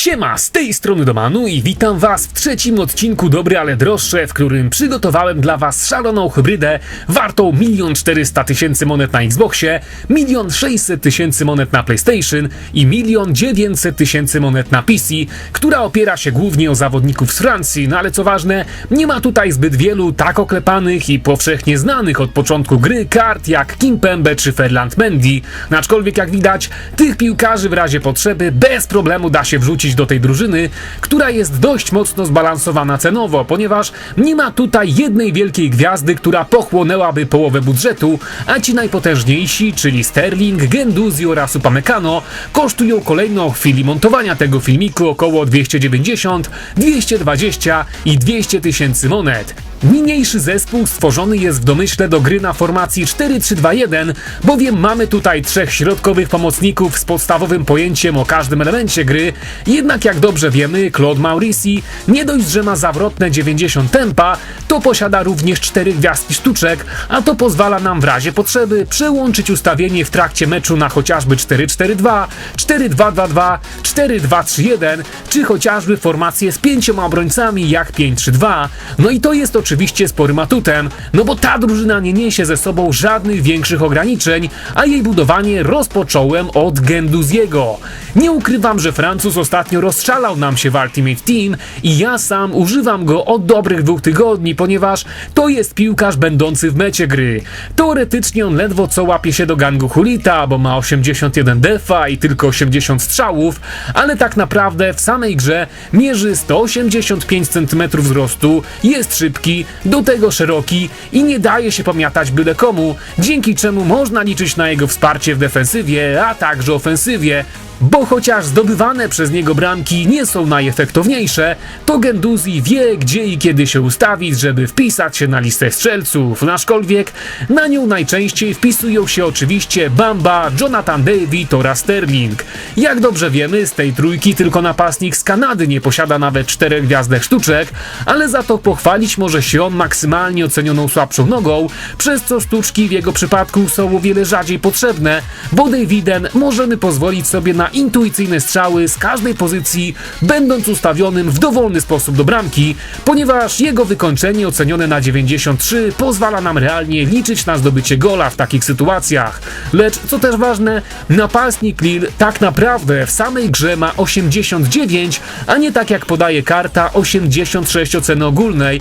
Siema, z tej strony Domanu i witam was w trzecim odcinku Dobry, ale droższe, w którym przygotowałem dla was szaloną hybrydę wartą 1 400 tysięcy monet na Xboxie, 1 600 tysięcy monet na PlayStation i 1 900 tysięcy monet na PC, która opiera się głównie o zawodników z Francji, no ale co ważne, nie ma tutaj zbyt wielu tak oklepanych i powszechnie znanych od początku gry kart jak Kimpembe czy Ferland Mendy, no aczkolwiek jak widać, tych piłkarzy w razie potrzeby bez problemu da się wrzucić do tej drużyny, która jest dość mocno zbalansowana cenowo, ponieważ nie ma tutaj jednej wielkiej gwiazdy, która pochłonęłaby połowę budżetu, a ci najpotężniejsi, czyli Sterling, Genduzi oraz Upamecano, kosztują kolejno w chwili montowania tego filmiku około 290, 220 i 200 tysięcy monet. Niniejszy zespół stworzony jest w domyśle do gry na formacji 4-3-2-1, bowiem mamy tutaj trzech środkowych pomocników z podstawowym pojęciem o każdym elemencie gry, jednak jak dobrze wiemy, Claude Maurici nie dość, że ma zawrotne 90 tempa, to posiada również cztery gwiazdki sztuczek, a to pozwala nam w razie potrzeby przełączyć ustawienie w trakcie meczu na chociażby 4-4-2, 4-2-2-2, 4-2-3-1, czy chociażby formację z pięcioma obrońcami jak 5-3-2. No i to jest oczywiście sporym atutem, no bo ta drużyna nie niesie ze sobą żadnych większych ograniczeń, a jej budowanie rozpocząłem od Genduziego. Nie ukrywam, że Francuz ostatnio rozszalał nam się w Ultimate Team i ja sam używam go od dobrych dwóch tygodni, ponieważ to jest piłkarz będący w mecie gry. Teoretycznie on ledwo co łapie się do gangu Hulita, bo ma 81 defa i tylko 80 strzałów, ale tak naprawdę w samej grze mierzy 185 cm wzrostu, jest szybki, do tego szeroki i nie daje się pomiatać byle komu, dzięki czemu można liczyć na jego wsparcie w defensywie, a także ofensywie. Bo chociaż zdobywane przez niego bramki nie są najefektowniejsze, to Genduzi wie gdzie i kiedy się ustawić, żeby wpisać się na listę strzelców, aczkolwiek na nią najczęściej wpisują się oczywiście Bamba, Jonathan David oraz Sterling. Jak dobrze wiemy, z tej trójki tylko napastnik z Kanady nie posiada nawet czterech gwiazdek sztuczek, ale za to pochwalić może się on maksymalnie ocenioną słabszą nogą, przez co sztuczki w jego przypadku są o wiele rzadziej potrzebne, bo Daviden możemy pozwolić sobie na intuicyjne strzały z każdej pozycji, będąc ustawionym w dowolny sposób do bramki, ponieważ jego wykończenie ocenione na 93 pozwala nam realnie liczyć na zdobycie gola w takich sytuacjach. Lecz co też ważne, napastnik Lille tak naprawdę w samej grze ma 89, a nie tak jak podaje karta 86 oceny ogólnej,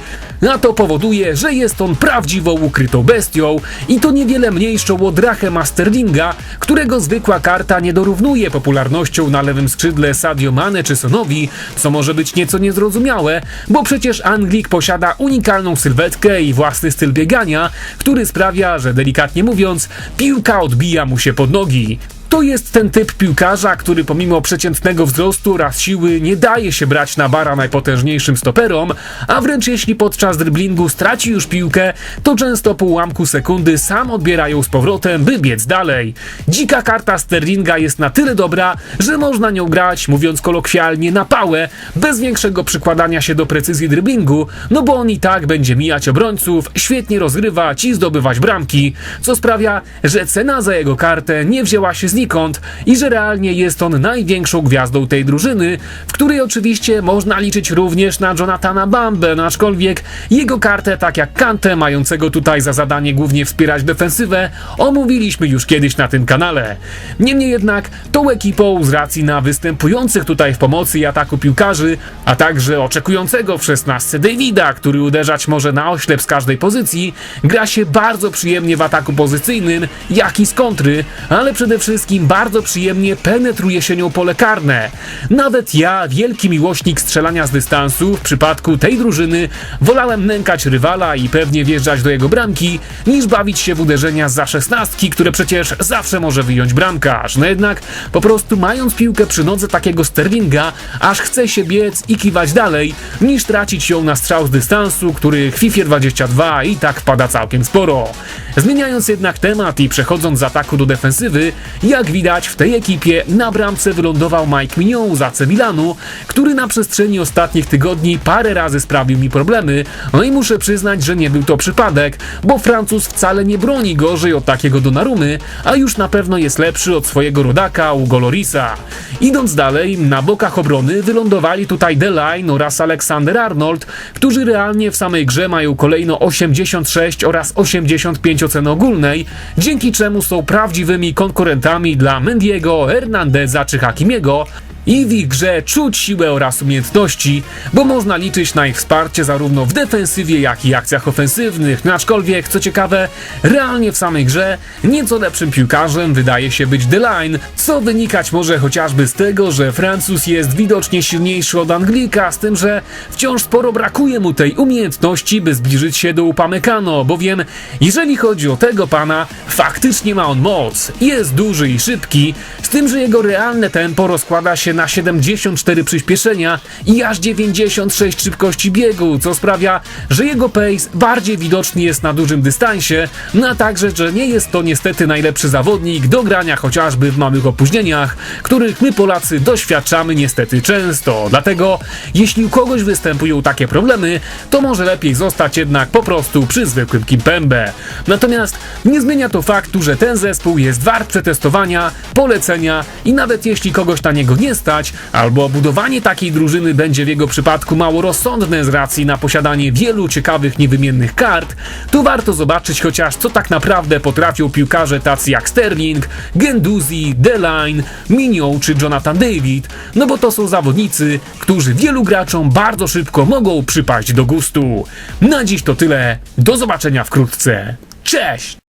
a to powoduje, że jest on prawdziwą ukrytą bestią i to niewiele mniejszą od Rachema Sterlinga, którego zwykła karta nie dorównuje popularnością na lewym skrzydle Sadio Mane czy Sonowi, co może być nieco niezrozumiałe, bo przecież Anglik posiada unikalną sylwetkę i własny styl biegania, który sprawia, że delikatnie mówiąc, piłka odbija mu się pod nogi. To jest ten typ piłkarza, który pomimo przeciętnego wzrostu oraz siły nie daje się brać na bara najpotężniejszym stoperom, a wręcz jeśli podczas driblingu straci już piłkę, to często po ułamku sekundy sam odbiera ją z powrotem, by biec dalej. Dzika karta Sterlinga jest na tyle dobra, że można nią grać, mówiąc kolokwialnie, na pałę, bez większego przykładania się do precyzji driblingu, no bo on i tak będzie mijać obrońców, świetnie rozgrywać i zdobywać bramki, co sprawia, że cena za jego kartę nie wzięła się z znikąd i że realnie jest on największą gwiazdą tej drużyny, w której oczywiście można liczyć również na Jonathana Bambę, aczkolwiek jego kartę, tak jak Kantę, mającego tutaj za zadanie głównie wspierać defensywę, omówiliśmy już kiedyś na tym kanale. Niemniej jednak tą ekipą z racji na występujących tutaj w pomocy i ataku piłkarzy, a także oczekującego w 16 Davida, który uderzać może na oślep z każdej pozycji, gra się bardzo przyjemnie w ataku pozycyjnym, jak i z kontry, ale przede wszystkim wszystkim bardzo przyjemnie penetruje się nią pole karne. Nawet ja, wielki miłośnik strzelania z dystansu, w przypadku tej drużyny wolałem nękać rywala i pewnie wjeżdżać do jego bramki, niż bawić się w uderzenia za szesnastki, które przecież zawsze może wyjąć bramkarz. No jednak po prostu mając piłkę przy nodze takiego Sterlinga, aż chce się biec i kiwać dalej, niż tracić ją na strzał z dystansu, który w FIFA 22 i tak wpada całkiem sporo. Zmieniając jednak temat i przechodząc z ataku do defensywy, ja Jak widać, w tej ekipie na bramce wylądował Mike Mignon z AC Milanu, który na przestrzeni ostatnich tygodni parę razy sprawił mi problemy. No i muszę przyznać, że nie był to przypadek, bo Francuz wcale nie broni gorzej od takiego Donarumy, a już na pewno jest lepszy od swojego rodaka Ugo Lorisa. Idąc dalej, na bokach obrony wylądowali tutaj Deline oraz Alexander Arnold, którzy realnie w samej grze mają kolejno 86 oraz 85 oceny ogólnej, dzięki czemu są prawdziwymi konkurentami dla Mendiego, Hernandeza czy Hakimiego, i w ich grze czuć siłę oraz umiejętności, bo można liczyć na ich wsparcie zarówno w defensywie, jak i akcjach ofensywnych. No aczkolwiek, co ciekawe, realnie w samej grze nieco lepszym piłkarzem wydaje się być Deline, co wynikać może chociażby z tego, że Francuz jest widocznie silniejszy od Anglika, z tym, że wciąż sporo brakuje mu tej umiejętności, by zbliżyć się do Upamecano, bowiem jeżeli chodzi o tego pana, faktycznie ma on moc, jest duży i szybki, z tym, że jego realne tempo rozkłada się na 74 przyspieszenia i aż 96 szybkości biegu, co sprawia, że jego pace bardziej widoczny jest na dużym dystansie, no a także, że nie jest to niestety najlepszy zawodnik do grania chociażby w małych opóźnieniach, których my Polacy doświadczamy niestety często. Dlatego, jeśli u kogoś występują takie problemy, to może lepiej zostać jednak po prostu przy zwykłym Kimpembe. Natomiast nie zmienia to faktu, że ten zespół jest wart przetestowania, polecenia i nawet jeśli kogoś na niego nie albo budowanie takiej drużyny będzie w jego przypadku mało rozsądne z racji na posiadanie wielu ciekawych niewymiennych kart, to warto zobaczyć chociaż co tak naprawdę potrafią piłkarze tacy jak Sterling, Genduzi, Deline, Mignon czy Jonathan David, no bo to są zawodnicy, którzy wielu graczom bardzo szybko mogą przypaść do gustu. Na dziś to tyle, do zobaczenia wkrótce. Cześć!